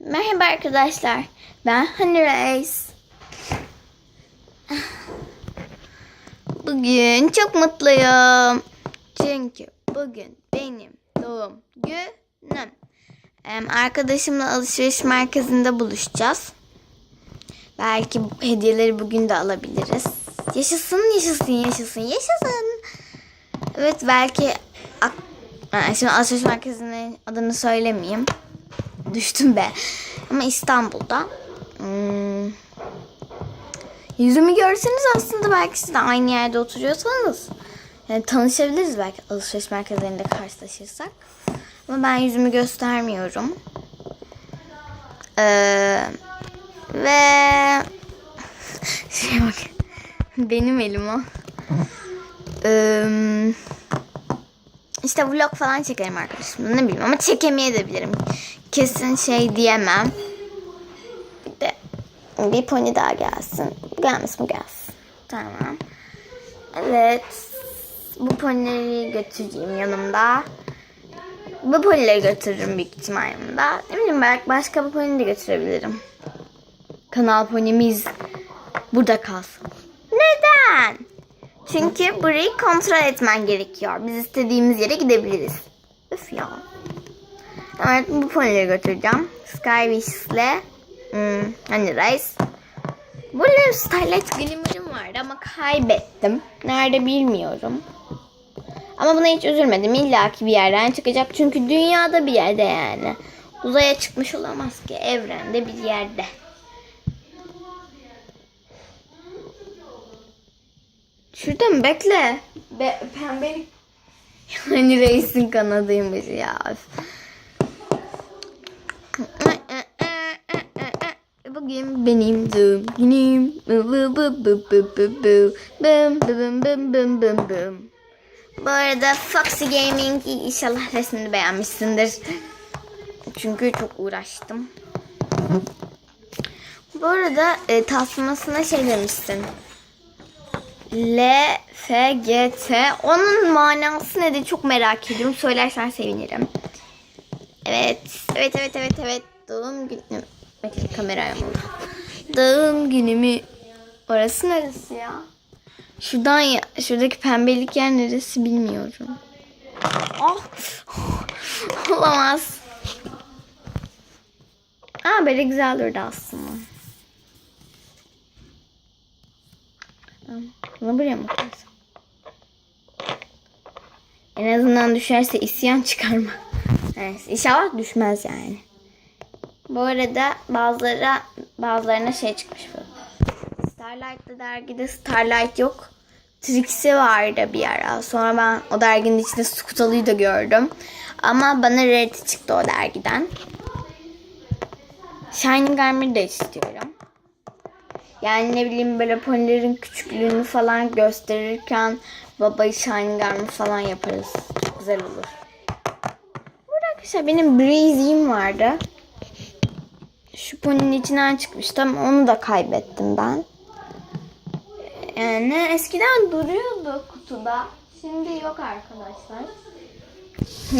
Merhaba arkadaşlar. Ben Honey Reis. Bugün çok mutluyum. Çünkü bugün benim doğum günüm. Arkadaşımla alışveriş merkezinde buluşacağız. Belki hediyeleri bugün de alabiliriz. Yaşasın, yaşasın, yaşasın, yaşasın. Evet belki şimdi alışveriş merkezinin adını söylemeyeyim. Düştüm be. Ama İstanbul'da. Hmm. Yüzümü görseniz aslında belki siz de aynı yerde oturuyorsanız yani tanışabiliriz belki alışveriş merkezlerinde karşılaşırsak. Ama ben yüzümü göstermiyorum. Ee, ve şuraya bak. Benim elim o. Ee, işte vlog falan çekerim arkadaşımla ne bileyim ama çekemeyebilirim. Kesin şey diyemem. Bir de bir pony daha gelsin. Bu gelsin. Tamam. Evet. Bu ponileri götüreceğim yanımda. Bu ponileri götürürüm büyük ihtimal yanımda. Ne bileyim belki başka bir pony de götürebilirim. Kanal ponimiz burada kalsın. Neden? Çünkü burayı kontrol etmen gerekiyor. Biz istediğimiz yere gidebiliriz. Üf ya. Evet bu ponileri götüreceğim. Skywish'le hmm, hani Rice. Burada Starlight Glimmer'ım vardı ama kaybettim. Nerede bilmiyorum. Ama buna hiç üzülmedim. İlla ki bir yerden çıkacak. Çünkü dünyada bir yerde yani. Uzaya çıkmış olamaz ki. Evrende bir yerde. Şurada mı? Bekle. Be pembelik. Hani reisin kanadıymış ya. Bugün benim doğum günüm. Bu bu bu bu bu bu. Bım bım bım bım bım bım. Bu arada Foxy Gaming inşallah resmini beğenmişsindir. Çünkü çok uğraştım. Bu arada e, tasmasına şey demişsin. L, F, G, T. Onun manası nedir çok merak ediyorum. Söylersen sevinirim. Evet. Evet, evet, evet, evet. Doğum günüm. Bakın kameraya mı? Doğum günümü. Orası neresi ya? Şuradan ya, şuradaki pembelik yer neresi bilmiyorum. Ah. Olamaz. Aa böyle güzel durdu aslında. Bunu buraya mı koysam? En azından düşerse isyan çıkarma. Evet, inşallah düşmez yani. Bu arada bazıları bazılarına şey çıkmış bu. Starlight'ta dergide Starlight yok. Trixie vardı bir ara. Sonra ben o derginin içinde Skutalı'yı da gördüm. Ama bana Rarity çıktı o dergiden. Shining Armor'ı da istiyorum. Yani ne bileyim böyle ponilerin küçüklüğünü falan gösterirken babayı Shining Armor falan yaparız. Çok güzel olur. Burada arkadaşlar benim Breezy'im vardı. Şu poninin içinden çıkmıştım. Onu da kaybettim ben. Yani eskiden duruyordu kutuda. Şimdi yok arkadaşlar.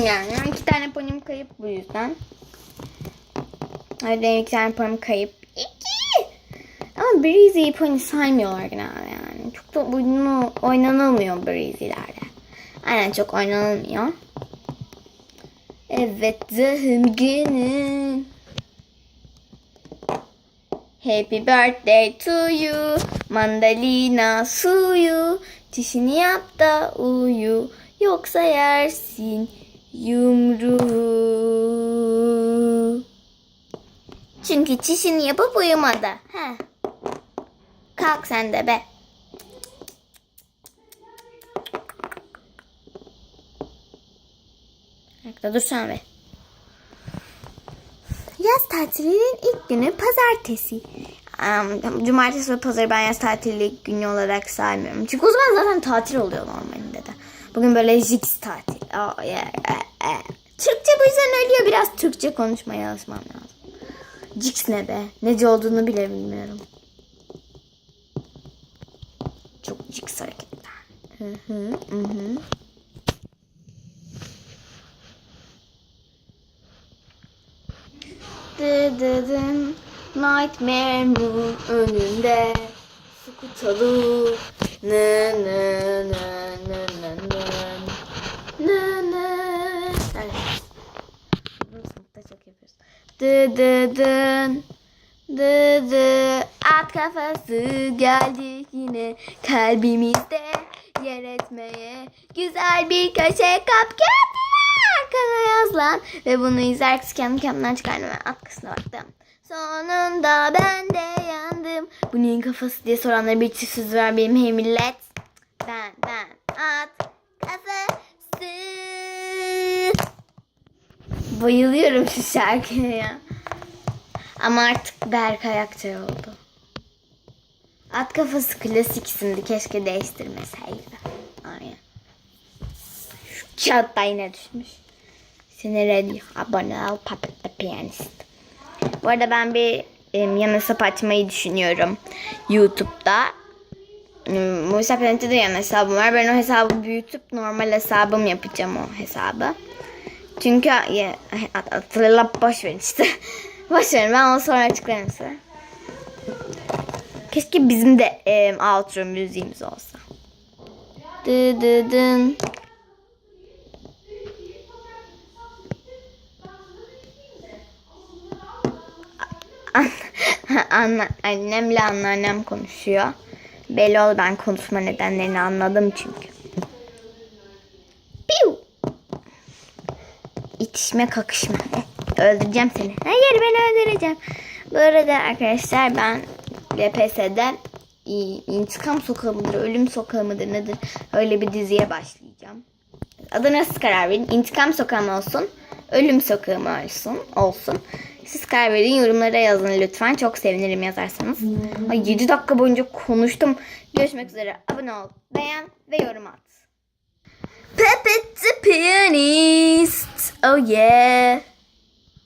Yani iki tane ponim kayıp bu yüzden. Hadi iki tane ponim kayıp. İki! Ama Breezy pony saymıyorlar genelde yani. Çok da oyunu oynanılmıyor Breezy'lerde. Aynen çok oynanılmıyor. Evet doğum günün. Happy birthday to you. Mandalina suyu. Çişini yap da uyu. Yoksa yersin yumruğu. Çünkü çişini yapıp uyumadı. Heh. Kalk sen de be. Ayakta dursana be. Yaz tatilinin ilk günü pazartesi. Um, cumartesi ve pazarı ben yaz tatili günü olarak saymıyorum. Çünkü o zaman zaten tatil oluyor normalinde de. Bugün böyle jigs tatil. Oh, yeah. eh, eh. Türkçe bu yüzden ölüyor. Biraz Türkçe konuşmaya alışmam lazım. Jigs ne be? Nece olduğunu bile bilmiyorum. Çok jigs hareketler. Hı hı, hı Dı dı. Nightmare Moon önünde. Skutalı Nı nı nı nı nı nı. Nı nı. Evet. Bunu sınıfta çok at kafası geldi yine kalbimizde. Yer etmeye güzel bir köşe kap kendine arkana yazlan ve bunu izlerken kendi kendimden çıkardım ve at kısmına baktım. Sonunda ben de yandım. Bu neyin kafası diye soranlara bir çift söz ver benim hey millet. Ben ben at kafası. Bayılıyorum şu şarkıya ya. Ama artık Berkay Akçay oldu. At kafası klasik isimdi. Keşke değiştirmeseydi. Aynen. Şu kağıt da yine düşmüş. Ready. Abone ol. Puppet the Pianist. Bu arada ben bir em, yan açmayı düşünüyorum. YouTube'da. Hmm, Bu hesap yönetide yan hesabım var. Ben o hesabı büyütüp normal hesabım yapacağım o hesabı. Çünkü ya, at, atla boş ver işte. boş ver ben onu sonra açıklarım size. Keşke bizim de e, outro müziğimiz olsa. Dı dı dın. Anne, annemle anneannem konuşuyor. Belli oldu ben konuşma nedenlerini anladım çünkü. Piu. İtişme kakışma. Öldüreceğim seni. Hayır ben öldüreceğim. Bu arada arkadaşlar ben LPS'de intikam sokağı mıdır, ölüm sokağı mıdır nedir öyle bir diziye başlayacağım. Adına siz karar verin. İntikam sokağı mı olsun, ölüm sokağı mı olsun, olsun. Siz karar verin yorumlara yazın lütfen. Çok sevinirim yazarsanız. Ay 7 dakika boyunca konuştum. Görüşmek üzere. Abone ol, beğen ve yorum at. Puppet the pianist. Oh yeah.